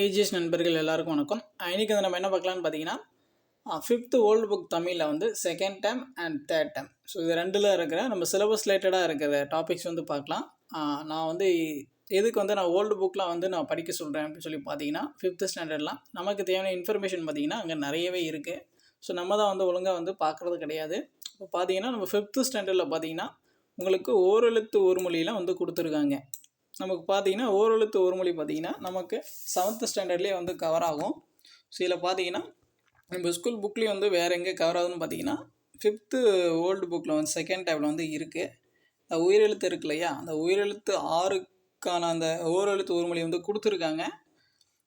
AGS நண்பர்கள் எல்லாருக்கும் வணக்கம். இன்றைக்கி வந்து நம்ம என்ன பார்க்கலான்னு பார்த்தீங்கன்னா ஃபிஃப்த்து ஓல்டு புக் தமிழில் வந்து second time and third time so இது ரெண்டில் இருக்கிற நம்ம சிலபஸ் ரிலேட்டடாக இருக்கிற டாபிக்ஸ் வந்து பார்க்கலாம். நான் வந்து எதுக்கு வந்து நான் ஓல்டு புக்கில் வந்து நான் படிக்க சொல்கிறேன் அப்படின்னு சொல்லி பார்த்தீங்கன்னா ஃபிஃப்த்து ஸ்டாண்டர்ட்லாம் நமக்கு தேவையான இன்ஃபர்மேஷன் பார்த்தீங்கன்னா அங்கே நிறையவே இருக்குது ஸோ நம்ம தான் வந்து ஒழுங்காக வந்து பார்க்குறது கிடையாது. இப்போ பார்த்தீங்கன்னா நம்ம ஃபிஃப்த்து ஸ்டாண்டர்டில் பார்த்தீங்கன்னா உங்களுக்கு ஓரெழுத்து ஒரு மொழியெலாம் வந்து கொடுத்துருக்காங்க. நமக்கு பார்த்தீங்கன்னா ஓரெழுத்து ஒரு மொழி பார்த்தீங்கன்னா நமக்கு செவன்த் ஸ்டாண்டர்ட்லேயே வந்து கவர் ஆகும். ஸோ இதில் பார்த்தீங்கன்னா நம்ம ஸ்கூல் புக்லேயும் வந்து வேறு எங்கே கவர் ஆகுதுன்னு பார்த்தீங்கன்னா ஃபிஃப்த்து ஓல்டு புக்கில் வந்து செகண்ட் டேபில் வந்து இருக்குது அந்த உயிரெழுத்து இருக்கு இல்லையா? அந்த உயிரெழுத்து ஆறுக்கான அந்த ஓரெழுத்து ஒரு மொழி வந்து கொடுத்துருக்காங்க.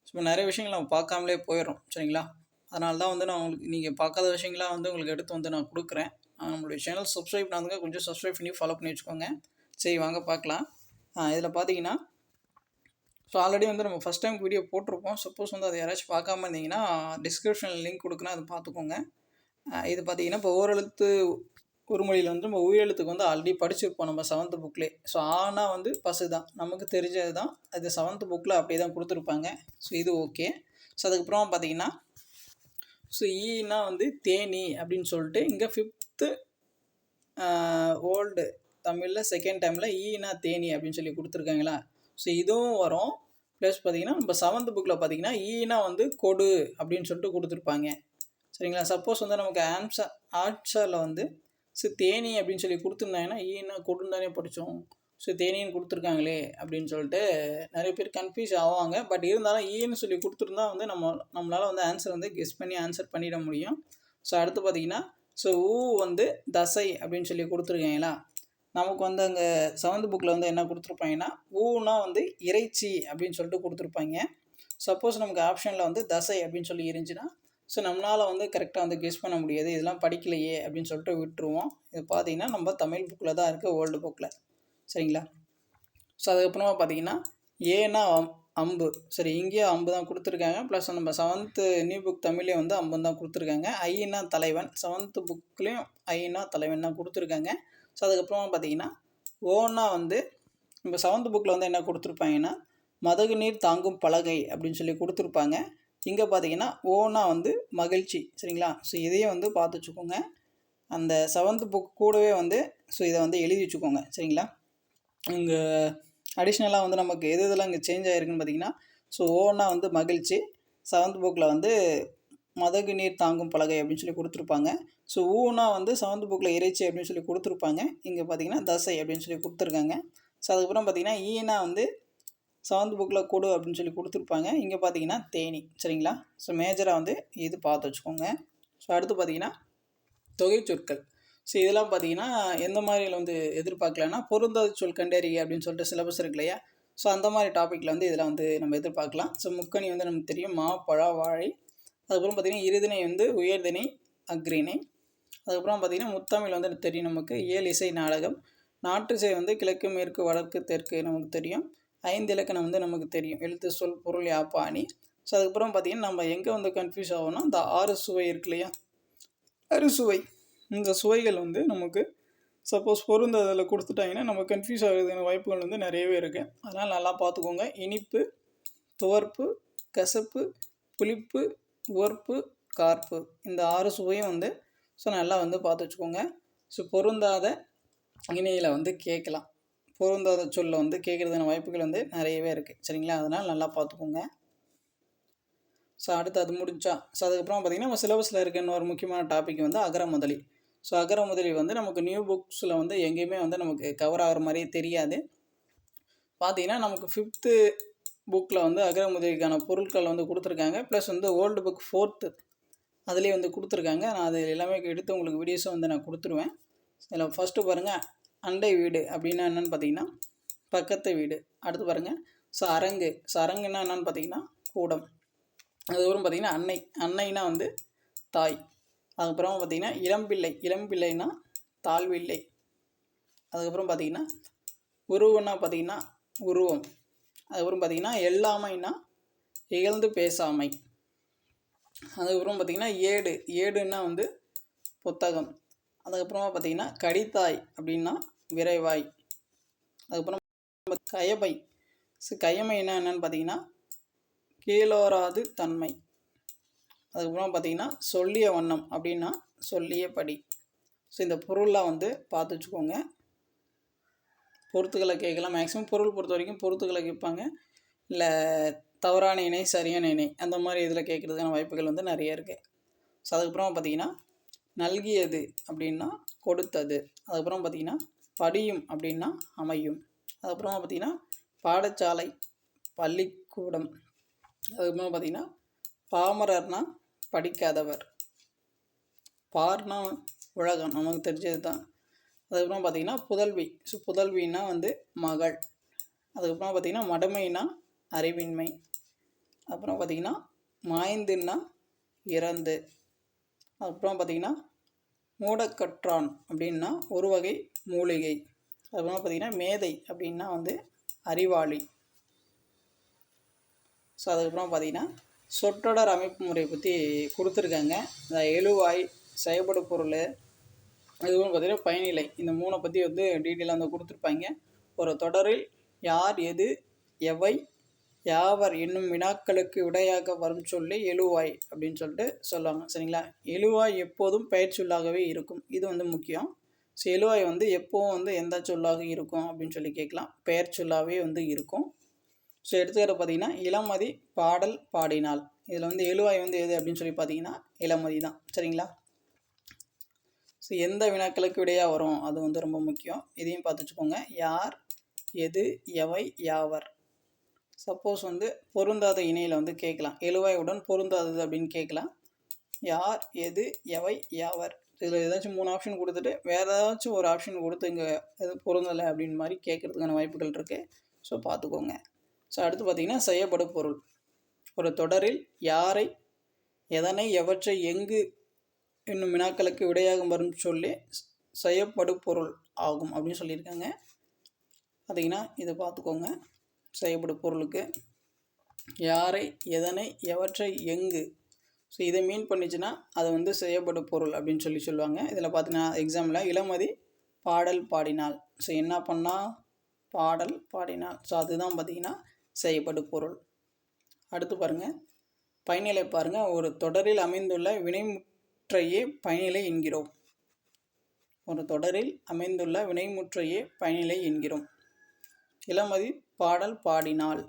ஸோ நிறைய விஷயங்கள் நம்ம பார்க்காமலே போயிடும் சரிங்களா? அதனால தான் வந்து நான் உங்களுக்கு நீங்கள் பார்க்காத விஷயங்களாம் வந்து உங்களுக்கு எடுத்து வந்து நான் கொடுக்குறேன். நம்மளுடைய சேனல் சப்ஸ்கிரைப் பண்ணாதுங்க கொஞ்சம் சப்ஸ்கிரைப் பண்ணி ஃபாலோ பண்ணி வச்சுக்கோங்க. சரி வாங்க பார்க்கலாம். இதில் பார்த்தீங்கன்னா ஸோ ஆல்ரெடி வந்து நம்ம ஃபஸ்ட் டைம் வீடியோ போட்டிருப்போம். சப்போஸ் வந்து அதை யாராச்சும் பார்க்காம இருந்தீங்கன்னா டிஸ்கிரிப்ஷனில் லிங்க் கொடுக்குறேன் அதை பார்த்துக்கோங்க. இது பார்த்தீங்கன்னா இப்போ ஓரெழுத்து ஒரு மொழியில் வந்து நம்ம உயிரெழுத்துக்கு வந்து ஆல்ரெடி படிச்சிருப்போம் நம்ம செவன்த் புக்லேயே ஸோ ஆனால் வந்து பசு தான். நமக்கு தெரிஞ்சது தான். அது செவன்த்து புக்கில் அப்படியே தான் கொடுத்துருப்பாங்க. ஸோ இது ஓகே ஸோ அதுக்கப்புறம் பார்த்தீங்கன்னா ஸோ ஈனா வந்து தேனி அப்படின்னு சொல்லிட்டு இங்கே ஃபிஃப்த்து ஓல்டு தமிழில் செகண்ட் டைமில் ஈனா தேனி அப்படின்னு சொல்லி கொடுத்துருக்காங்களா? ஸோ இதுவும் வரும். ப்ளஸ் பார்த்தீங்கன்னா நம்ம செவன்த் புக்கில் பார்த்தீங்கன்னா ஈனா வந்து கொடு அப்படின்னு சொல்லிட்டு கொடுத்துருப்பாங்க. சரிங்களா? சப்போஸ் வந்து நமக்கு ஆன்சர் ஆன்சரில் வந்து ஸோ தேனி அப்படின்னு சொல்லி கொடுத்துருந்தாங்கன்னா ஈனா கொடுன்னு தானே படித்தோம். ஸோ தேனின்னு கொடுத்துருக்காங்களே அப்படின்னு சொல்லிட்டு நிறைய பேர் கன்ஃபியூஸ் ஆவாங்க. பட் இருந்தாலும் ஈன்னு சொல்லி கொடுத்துருந்தா வந்து நம்ம நம்மளால் வந்து ஆன்சர் வந்து கெஸ் பண்ணி ஆன்சர் பண்ணிட முடியும். ஸோ அடுத்து பார்த்தீங்கன்னா ஸோ ஊ வந்து தசை அப்படின்னு சொல்லி கொடுத்துருக்காங்களா? நமக்கு வந்து அங்கே செவன்த் புக்கில் வந்து என்ன கொடுத்துருப்பாங்கன்னா ஊனா வந்து இறைச்சி அப்படின்னு சொல்லிட்டு கொடுத்துருப்பாங்க. சப்போஸ் நமக்கு ஆப்ஷனில் வந்து தசை அப்படின்னு சொல்லி இருந்துச்சுன்னா ஸோ நம்மளால் வந்து கரெக்டாக வந்து கெஸ் பண்ண முடியாது. இதெல்லாம் படிக்கலையே அப்படின்னு சொல்லிட்டு விட்டுருவோம். இது பார்த்தீங்கன்னா நம்ம தமிழ் புக்கில் தான் இருக்குது ஓல்டு புக்கில் சரிங்களா? ஸோ அதுக்கப்புறமா பார்த்தீங்கன்னா ஏன்னா அம் அம்பு. சரி இங்கேயும் அம்பு தான் கொடுத்துருக்காங்க. ப்ளஸ் நம்ம செவன்த்து நியூ புக் தமிழ்லேயும் வந்து அம்பு தான் கொடுத்துருக்காங்க. ஐனா தலைவன். செவன்த்து புக்லேயும் ஐனா தலைவன் தான் கொடுத்துருக்காங்க. ஸோ அதுக்கப்புறமா பார்த்தீங்கன்னா ஓன்னா வந்து இப்போ செவன்த் புக்கில் வந்து என்ன கொடுத்துருப்பாங்கன்னா மதகு நீர் தாங்கும் பலகை அப்படின்னு சொல்லி கொடுத்துருப்பாங்க. இங்கே பார்த்தீங்கன்னா ஓனா வந்து மகிழ்ச்சி சரிங்களா? ஸோ இதையே வந்து பார்த்து வச்சுக்கோங்க. அந்த செவன்த் புக் கூடவே வந்து ஸோ இதை வந்து எழுதி வச்சுக்கோங்க சரிங்களா? இங்கே அடிஷ்னலாக வந்து நமக்கு எது இதெல்லாம் இங்கே சேஞ்ச் ஆகிருக்குன்னு பார்த்தீங்கன்னா ஸோ ஓனா வந்து மகிழ்ச்சி செவன்த் புக்கில் வந்து மதகு நீர் தாங்கும் பலகை அப்படின்னு சொல்லி கொடுத்துருப்பாங்க. ஸோ ஊனா வந்து செவன்த் புக்கில் இறைச்சி அப்படின்னு சொல்லி கொடுத்துருப்பாங்க. இங்கே பார்த்தீங்கன்னா தசை அப்படின்னு சொல்லி கொடுத்துருக்காங்க. ஸோ அதுக்கப்புறம் பார்த்தீங்கன்னா ஈனா வந்து செவன்த் புக்கில் கொடு அப்படின்னு சொல்லி கொடுத்துருப்பாங்க. இங்கே பார்த்தீங்கன்னா தேனி சரிங்களா? ஸோ மேஜராக வந்து இது பார்த்து வச்சுக்கோங்க. ஸோ அடுத்து பார்த்தீங்கன்னா தொகை சொற்கள். ஸோ இதெல்லாம் பார்த்தீங்கன்னா எந்த மாதிரியில் வந்து எதிர்பார்க்கலன்னா பொருந்தாத சொல் கண்டறி அப்படின்னு சொல்லிட்டு சிலபஸ் இருக்கு இல்லையா? ஸோ அந்த மாதிரி டாப்பிக்கில் வந்து இதெல்லாம் வந்து நம்ம எதிர்பார்க்கலாம். ஸோ முக்கணி வந்து நமக்கு தெரியும் மா பழ வாழை அதுக்கப்புறம் பார்த்திங்கன்னா இருதினை வந்து உயர்திணை அக்ரிணை அதுக்கப்புறம் பார்த்திங்கன்னா முத்தமிழ் வந்து தெரியும் நமக்கு. இயல் இசை நாடகம். நாட்டுசை வந்து கிழக்கு மேற்கு வடக்கு தெற்கு நமக்கு தெரியும். ஐந்து இலக்கணம் வந்து நமக்கு தெரியும். எழுத்து சொல் பொருள் யாப்பாணி. ஸோ அதுக்கப்புறம் பார்த்திங்கன்னா நம்ம எங்கே வந்து கன்ஃபியூஸ் ஆகும்னா இந்த ஆறு சுவை இருக்கு இல்லையா? அறுசுவை இந்த சுவைகள் வந்து நமக்கு சப்போஸ் பொருந்த அதில் கொடுத்துட்டாங்கன்னா நம்ம கன்ஃபியூஸ் ஆகிறதுக்கான வாய்ப்புகள் வந்து நிறையவே இருக்குது அதனால் நல்லா பார்த்துக்கோங்க. இனிப்பு துவர்ப்பு கசப்பு புளிப்பு ஒர்ப்பு கார்ப்பு. இந்த ஆறு சுவையும் வந்து ஸோ நல்லா வந்து பார்த்து வச்சுக்கோங்க. ஸோ பொருந்தாத இணையில் வந்து கேட்கலாம். பொருந்தாத சொல்ல வந்து கேட்குறதுக்கான வாய்ப்புகள் வந்து நிறையவே இருக்குது சரிங்களா? அதனால் நல்லா பார்த்துக்கோங்க. ஸோ அடுத்து அது முடிஞ்சா ஸோ அதுக்கப்புறம் பார்த்திங்கன்னா நம்ம சிலபஸில் இருக்க இன்னொரு முக்கியமான டாபிக் வந்து அகர முதலி. ஸோ அகர முதலி வந்து நமக்கு நியூ புக்ஸில் வந்து எங்கேயுமே வந்து நமக்கு கவர் ஆகிற மாதிரியே தெரியாது. பார்த்தீங்கன்னா நமக்கு ஃபிஃப்த்து புக்கில் வந்து அகரமுதவிக்கான பொருட்கள் வந்து கொடுத்துருக்காங்க. ப்ளஸ் வந்து ஓல்டு புக் ஃபோர்த்து அதுலேயே வந்து கொடுத்துருக்காங்க. நான் அது எல்லாமே எடுத்து உங்களுக்கு வீடியோஸும் வந்து நான் கொடுத்துருவேன். இதில் ஃபஸ்ட்டு பாருங்கள் அண்டை வீடு அப்படின்னா என்னென்னு பார்த்தீங்கன்னா பக்கத்து வீடு. அடுத்து பாருங்கள் ஸோ அரங்கு ஸோ அரங்குன்னா என்னென்னு பார்த்தீங்கன்னா கூடம். அதுக்கப்புறம் பார்த்தீங்கன்னா அன்னை. அன்னைனா வந்து தாய். அதுக்கப்புறம் பார்த்திங்கன்னா இளம்பிள்ளை. இளம்பிள்ளைனா தாழ்வில்லை. அதுக்கப்புறம் பார்த்தீங்கன்னா உருவம்னா பார்த்தீங்கன்னா உருவம். அதுக்கப்புறம் பார்த்தீங்கன்னா எல்லாமைனா இகழ்ந்து பேசாமை. அதுக்கப்புறம் பார்த்தீங்கன்னா ஏடு ஏடுன்னா வந்து புத்தகம். அதுக்கப்புறமா பார்த்தீங்கன்னா கடித்தாய் அப்படின்னா விரைவாய். அதுக்கப்புறம் கயபை ஸோ கயமைனா என்னன்னு பார்த்தீங்கன்னா கீழோராது தன்மை. அதுக்கப்புறம் பார்த்தீங்கன்னா சொல்லிய வண்ணம் அப்படின்னா சொல்லிய படி. ஸோ இந்த பொருள்லாம் வந்து பார்த்து வச்சுக்கோங்க. பொறுத்துக்களை கேட்கலாம். மேக்ஸிமம் பொருள் பொறுத்த வரைக்கும் பொறுத்துக்களை கேட்பாங்க. இல்லை தவறான இணை சரியான இணை அந்த மாதிரி இதில் கேட்குறதுக்கான வாய்ப்புகள் வந்து நிறைய இருக்குது ஸோ அதுக்கப்புறம் பார்த்தீங்கன்னா நல்கியது அப்படின்னா கொடுத்தது. அதுக்கப்புறம் பார்த்தீங்கன்னா படியும் அப்படின்னா அமையும். அதுக்கப்புறமா பார்த்தீங்கன்னா பாடசாலை பள்ளிக்கூடம். அதுக்கப்புறமா பார்த்தீங்கன்னா பாமரர்னா படிக்காதவர். பார்னா உலகம் நமக்கு தெரிஞ்சது தான் அதுக்கப்புறம் பார்த்தீங்கன்னா புதல்வி. ஸோ புதல்வின்னா வந்து மகள். அதுக்கப்புறம் பார்த்தீங்கன்னா மடமைனா அறிவின்மை. அப்புறம் பார்த்தீங்கன்னா மாய்ந்துன்னா இறந்து. அப்புறம் பார்த்தீங்கன்னா மூடக்கற்றான் அப்படின்னா ஒரு வகை மூலிகை. அதுக்கப்புறம் பார்த்தீங்கன்னா மேதை அப்படின்னா வந்து அறிவாளி. ஸோ அதுக்கப்புறம் பார்த்தீங்கன்னா சொற்றொடர் அமைப்பு முறையை பற்றி கொடுத்துருக்காங்க. இந்த எழுவாய் செயல்படு பொருள் இதுவும் பார்த்தீங்கன்னா பயனிலை. இந்த மூணை பற்றி வந்து டீட்டெயிலாக வந்து கொடுத்துருப்பாங்க. ஒரு தொடரில் யார் எது எவை யாவர் என்னும் வினாக்களுக்கு விடையாக வரும் சொல்லி எழுவாய் அப்படின்னு சொல்லிட்டு சொல்லுவாங்க. சரிங்களா? எழுவாய் எப்போதும் பெயர் சொல்லாகவே இருக்கும். இது வந்து முக்கியம். ஸோ எழுவாய் வந்து எப்போவும் வந்து எந்த சொல்லாக இருக்கும் அப்படின்னு சொல்லி கேட்கலாம். பெயர் சொல்லாகவே வந்து இருக்கும். ஸோ எடுத்துக்கிற பார்த்தீங்கன்னா இளமதி பாடல் பாடினால் இதில் வந்து எழுவாய் வந்து எது அப்படின்னு சொல்லி பார்த்தீங்கன்னா இளமதி தான். சரிங்களா? ஸோ எந்த வினாக்களுக்கு விடையாக வரும்? அது வந்து ரொம்ப முக்கியம். இதையும் பார்த்து வச்சுக்கோங்க யார் எது எவை யாவர். சப்போஸ் வந்து பொருந்தாத இணையில் வந்து கேட்கலாம். எழுவாயுடன் பொருந்தாதது அப்படின்னு கேட்கலாம். யார் எது எவை யாவர். இதில் ஏதாச்சும் மூணு ஆப்ஷன் கொடுத்துட்டு வேறு ஏதாச்சும் ஒரு ஆப்ஷன் கொடுத்து இங்கே இது பொருந்தலை அப்படின்னு மாதிரி கேட்குறதுக்கான வாய்ப்புகள் இருக்குது ஸோ பார்த்துக்கோங்க. ஸோ அடுத்து பார்த்திங்கன்னா செய்யப்படும் பொருள். ஒரு தொடரில் யாரை எதனை எவற்றை எங்கு என்னும் வினாக்களுக்கு விடையாகும் வரும் சொல்லி செய்யப்படு பொருள் ஆகும் அப்படின்னு சொல்லியிருக்காங்க. பார்த்தீங்கன்னா இதை பார்த்துக்கோங்க. செய்யப்படு பொருளுக்கு யாரை எதனை எவற்றை எங்கு? ஸோ இதை மீன் பண்ணிச்சுன்னா அது வந்து செய்யப்படு பொருள் அப்படின்னு சொல்லி சொல்லுவாங்க. இதில் பார்த்தீங்கன்னா எக்ஸாம்பிள் இளமதி பாடல் பாடினால் ஸோ என்ன பண்ணால் பாடல் பாடினால் ஸோ அதுதான் பார்த்திங்கன்னா செய்யப்படு பொருள் அடுத்து பாருங்கள் பயனிலை பாருங்கள் ஒரு தொடரில் அமைந்துள்ள வினை வினைமுற்றையே பயனிலை என்கிறோம். ஒரு தொடரில் அமைந்துள்ள வினைமுற்றையே பயனிலை என்கிறோம். இளமதி பாடல் பாடினால்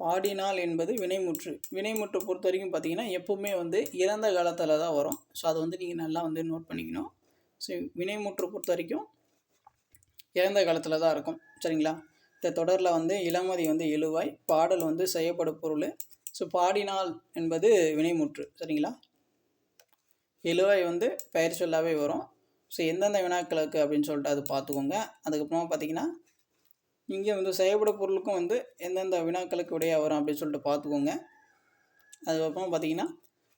பாடினால் என்பது வினைமுற்று. வினைமுற்று பொறுத்த வரைக்கும் பார்த்தீங்கன்னா எப்பவுமே வந்து இறந்த காலத்தில் தான் வரும். ஸோ அதை வந்து நீங்கள் நல்லா வந்து நோட் பண்ணிக்கணும். ஸோ வினைமுற்று பொறுத்த வரைக்கும் இறந்த காலத்தில் தான் இருக்கும். சரிங்களா? இந்த தொடரில் வந்து இளமதி வந்து எழுவாய் பாடல் வந்து செய்யப்படும் பொருள். ஸோ பாடினால் என்பது வினைமுற்று. சரிங்களா? எழுவாய் வந்து பெயர் சொல்லாகவே வரும். ஸோ எந்தெந்த வினாக்களுக்கு அப்படின்னு சொல்லிட்டு அது பார்த்துக்கோங்க. அதுக்கப்புறமா பார்த்தீங்கன்னா இங்கே வந்து செயல்பட பொருளுக்கும் வந்து எந்தெந்த வினாக்களுக்கு உடைய வரும் அப்படின்னு சொல்லிட்டு பார்த்துக்கோங்க. அதுக்கப்புறம் பார்த்தீங்கன்னா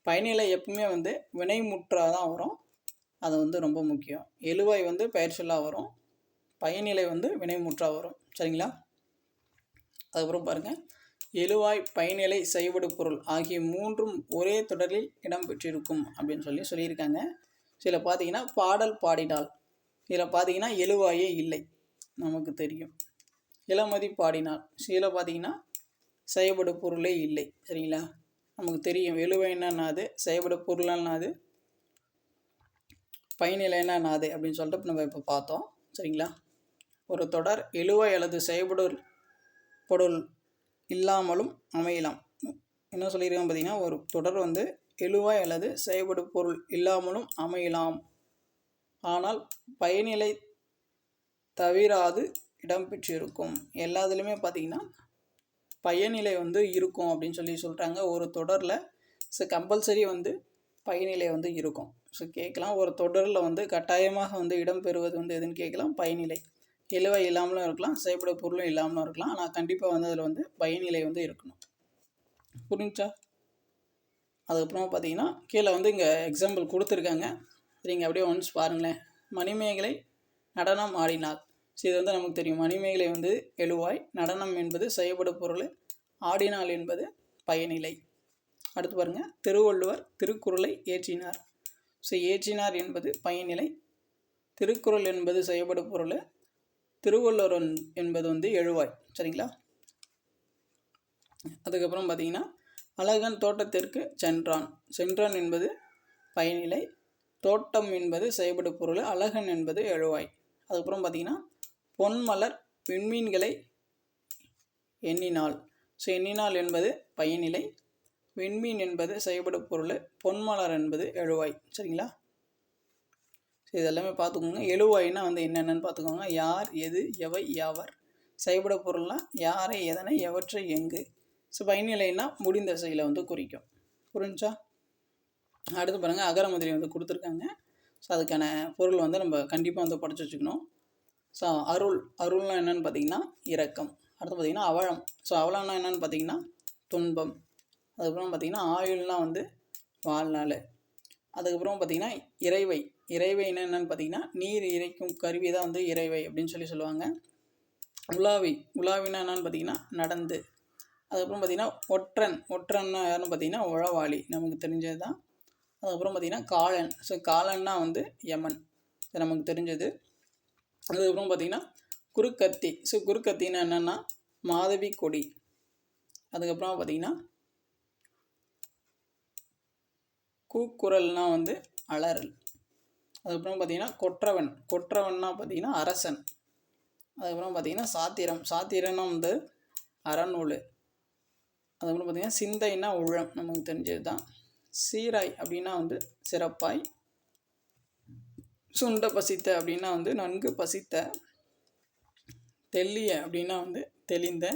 பயனிலை எப்பவுமே வந்து வினைமுற்றாக தான் வரும். அது வந்து ரொம்ப முக்கியம். எழுவாய் வந்து பெயர் சொல்லாக வரும். பயனிலை வந்து வினைமுற்றாக வரும். சரிங்களா? அதுக்கப்புறம் பாருங்கள் எழுவாய் பயனிலை செய்வடு பொருள் ஆகிய மூன்றும் ஒரே தொடரில் இடம்பெற்றிருக்கும் அப்படின்னு சொல்லி சொல்லியிருக்காங்க. சில பார்த்தீங்கன்னா பாடல் பாடினாள் இதில் பார்த்தீங்கன்னா எழுவாயே இல்லை நமக்கு தெரியும். இளமதி பாடினால். சில பார்த்தீங்கன்னா செயல்படு பொருளே இல்லை சரிங்களா? நமக்கு தெரியும். எழுவை என்னன்னாது செய்யப்பட பொருளானாது பயனிலை என்னன்னாது அப்படின்னு சொல்லிட்டு நம்ம இப்போ பார்த்தோம் சரிங்களா? ஒரு தொடர் எழுவாய் அல்லது செயல்படு பொருள் இல்லாமலும் அமையலாம். என்ன சொல்லியிருக்கோம் பார்த்தீங்கன்னா ஒரு தொடர் வந்து எழுவாய் அல்லது செய்யப்படும் பொருள் இல்லாமலும் அமையலாம். ஆனால் பயனிலை தவிராது இடம்பெற்றிருக்கும் எல்லாத்துலேயுமே பார்த்தீங்கன்னா பயனிலை வந்து இருக்கும் அப்படின்னு சொல்லி சொல்கிறாங்க ஒரு தொடரில் ஸோ கம்பல்சரி வந்து பயனிலை வந்து இருக்கும். ஸோ கேட்கலாம். ஒரு தொடரில் வந்து கட்டாயமாக வந்து இடம்பெறுவது வந்து எதுன்னு கேட்கலாம். பயனிலை. இழுவை இல்லாமலும் இருக்கலாம் செயல்பட பொருளும் இல்லாமலும் இருக்கலாம். ஆனால் கண்டிப்பாக வந்து அதில் வந்து பயனிலை வந்து இருக்கணும். புரிஞ்சா அதுக்கப்புறமா பார்த்தீங்கன்னா கீழே வந்து இங்கே எக்ஸாம்பிள் கொடுத்துருக்காங்க. நீங்கள் அப்படியே ஒன்ஸ் பாருங்களேன். மணிமேகலை நடனம் ஆடினார். ஸோ இது வந்து நமக்கு தெரியும். மணிமேகலை வந்து எழுவாய். நடனம் என்பது செய்யப்படும் பொருள் ஆடினாள் என்பது பயனிலை. அடுத்து பாருங்கள் திருவள்ளுவர் திருக்குறளை ஏற்றினார். ஸோ ஏற்றினார் என்பது பயனிலை. திருக்குறள் என்பது செய்யப்படும் பொருள் திருவள்ளுவர் என்பது வந்து எழுவாய் சரிங்களா? அதுக்கப்புறம் பார்த்தீங்கன்னா அழகன் தோட்டத்திற்கு சென்றான். சென்றான் என்பது பயனிலை. தோட்டம் என்பது செயல்படு பொருள் அழகன் என்பது எழுவாய். அதுக்கப்புறம் பார்த்தீங்கன்னா பொன்மலர் விண்மீன்களை எண்ணினாள். ஸோ எண்ணினாள் என்பது பயனிலை. விண்மீன் என்பது செயல்படு பொருள் பொன்மலர் என்பது எழுவாய் சரிங்களா? ஸோ இதெல்லாமே பார்த்துக்கோங்க. எழுவாய்னா வந்து என்னென்னு பார்த்துக்கோங்க. யார் எது எவை யாவர் செயல்பட பொருள்னால் யாரை எதனை எவற்றை எங்கு. ஸோ பயனிலைன்னா முடிந்த செயலை வந்து குறிக்கும். புரிஞ்சா அடுத்து பாருங்கள் அகர முதலி வந்து கொடுத்துருக்காங்க. ஸோ அதுக்கான பொருள் வந்து நம்ம கண்டிப்பாக வந்து படித்து வச்சுக்கணும். ஸோ அருள். அருள்னா என்னென்னு பார்த்தீங்கன்னா இரக்கம். அடுத்து பார்த்திங்கன்னா அவலம். ஸோ அவலம்னா என்னென்னு பார்த்தீங்கன்னா துன்பம். அதுக்கப்புறம் பார்த்திங்கன்னா ஆயுள்னா வந்து வாழ்நாள். அதுக்கப்புறம் பார்த்திங்கன்னா இறைவை. இறைவைன்னா என்னென்னு பார்த்தீங்கன்னா நீர் இறைக்கும் கருவி தான் வந்து இறைவை அப்படின்னு சொல்லி சொல்லுவாங்க. உலாவி உலாவினா என்னென்னு பார்த்தீங்கன்னா நடந்து. அதுக்கப்புறம் பார்த்திங்கன்னா ஒற்றன். ஒற்றன்னா யாருன்னு பார்த்தீங்கன்னா உழவாளி. நமக்கு தெரிஞ்சது தான். அதுக்கப்புறம் பார்த்திங்கன்னா காலன். ஸோ காலன்னா வந்து யமன். இது நமக்கு தெரிஞ்சது. அதுக்கப்புறம் பார்த்தீங்கன்னா குறுக்கத்தி ஸோ குறுக்கத்தின்னா என்னென்னா மாதவி கொடி. அதுக்கப்புறம் பார்த்தீங்கன்னா கூக்குரல்னால் வந்து அலறல். அதுக்கப்புறம் பார்த்திங்கன்னா கொற்றவன். கொற்றவன்னா பார்த்திங்கன்னா அரசன். அதுக்கப்புறம் பார்த்திங்கன்னா சாத்திரம். சாத்திரம்னா வந்து அறநூல். அதுக்கப்புறம் பார்த்திங்கன்னா சிந்தைன்னா உழம். நமக்கு தெரிஞ்சது தான் சீராய் அப்படின்னா வந்து சிறப்பாய். சுண்ட பசித்த அப்படின்னா வந்து நன்கு பசித்த. தெல்லிய அப்படின்னா வந்து தெளிந்த.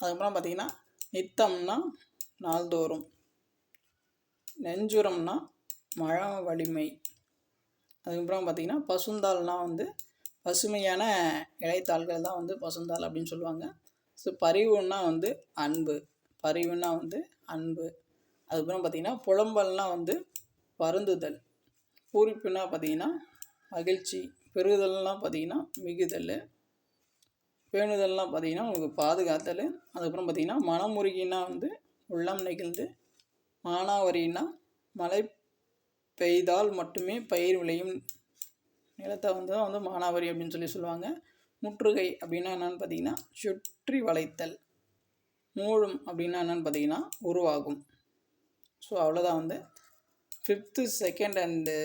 அதுக்கப்புறம் பார்த்திங்கன்னா நித்தம்னா நாள்தோறும். நெஞ்சுரம்னா மழ வலிமை அதுக்கப்புறம் பார்த்திங்கன்னா பசுந்தாள்னா வந்து பசுமையான இலைத்தாள்கள் தான் வந்து பசுந்தாள் அப்படின்னு சொல்லுவாங்க. ஸோ பரிவுன்னா வந்து அன்பு. பரிவுன்னா வந்து அன்பு. அதுக்கப்புறம் பார்த்திங்கன்னா புலம்பல்னால் வந்து வருந்துதல். பூரிப்புனா பார்த்திங்கன்னா மகிழ்ச்சி. பெருகுதல்லாம் பார்த்திங்கன்னா மிகுதல். பேணுதல்லாம் பார்த்திங்கன்னா உங்களுக்கு பாதுகாத்தல். அதுக்கப்புறம் பார்த்திங்கன்னா மனமுருகினா வந்து உள்ளம் நெகிழ்ந்து. மானாவரின்னா மலை பெய்தால் மட்டுமே பயிர் விளையும். நிலத்தை வந்து தான் வந்து மானாவரி அப்படின்னு சொல்லி சொல்லுவாங்க. முற்றுகை அப்படின்னா என்னென்னு பார்த்தீங்கன்னா சுற்றி வளைத்தல். மூழும் அப்படின்னா என்னென்னு பார்த்தீங்கன்னா உருவாகும். ஸோ அவ்வளோதான் வந்து. Fifth second and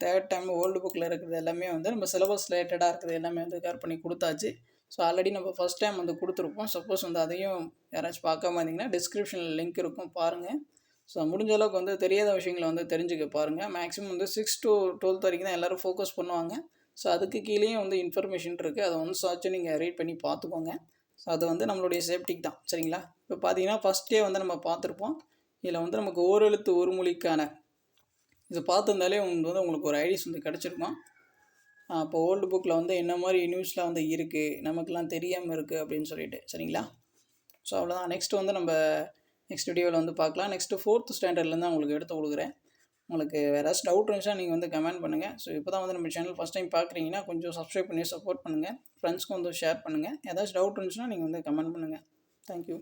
third time old புக்கில் இருக்கிறது எல்லாமே வந்து நம்ம சிலபஸ் ரிலேட்டடாக இருக்கிறது எல்லாமே வந்து கவர் பண்ணி கொடுத்தாச்சு. ஸோ ஆல்ரெடி நம்ம ஃபஸ்ட் டைம் வந்து கொடுத்துருப்போம். சப்போஸ் வந்து அதையும் யாராச்சும் பார்க்காம இருந்தீங்கன்னா டிஸ்கிரிப்ஷனில் லிங்க் இருக்கும். பாருங்கள் ஸோ முடிஞ்ச அளவுக்கு வந்து தெரியாத விஷயங்களை வந்து தெரிஞ்சுக்க பாருங்கள் மேக்ஸிமம் வந்து சிக்ஸ் டு டுவெல்த் வரைக்கும் தான் எல்லோரும் ஃபோக்கஸ் பண்ணுவாங்க. ஸோ அதுக்கு கீழேயும் வந்து இன்ஃபர்மேஷன் இருக்குது அதை வந்து சர்ச் நீங்கள் ரீட் பண்ணி பார்த்துக்கோங்க. ஸோ அது வந்து நம்மளுடைய சேஃப்டிக்கு தான். சரிங்களா? இப்போ பார்த்தீங்கன்னா ஃபஸ்ட்டே வந்து நம்ம பார்த்துருப்போம். இதில் வந்து நமக்கு ஓரெழுத்து ஒரு மொழிக்கான இதை பார்த்துருந்தாலே உங்களுக்கு வந்து உங்களுக்கு ஒரு ஐடியாஸ் வந்து கிடச்சிருக்கும். அப்போ ஓல்டு புக்கில் வந்து என்ன மாதிரி நியூஸ்லாம் வந்து இருக்குது நமக்குலாம் தெரியாமல் இருக்குது அப்படின்னு சொல்லிட்டு. சரிங்களா? ஸோ அவ்வளோதான் நெக்ஸ்ட் வந்து நம்ம நெக்ஸ்ட் வீடியோவில் வந்து பார்க்கலாம். நெக்ஸ்ட்டு ஃபோர்த் ஸ்டாண்டர்ட்லேருந்து உங்களுக்கு எடுத்து கொடுக்குறேன். உங்களுக்கு வேறு ஏதாச்சும் டவுட் இருந்துச்சுன்னா நீங்கள் வந்து கமெண்ட் பண்ணுங்கள் ஸோ இப்போ தான் வந்து நம்ம சேனல் ஃபஸ்ட் டைம் பார்க்குறீங்கன்னா கொஞ்சம் சப்ஸ்கிரைப் பண்ணி சப்போர்ட் பண்ணுங்கள் ஃப்ரெண்ட்ஸ்க்கும் வந்து ஷேர் பண்ணுங்கள் ஏதாச்சும் டவுட் இருந்துச்சுன்னா நீங்கள் வந்து கமெண்ட் பண்ணுங்கள் தேங்க்யூ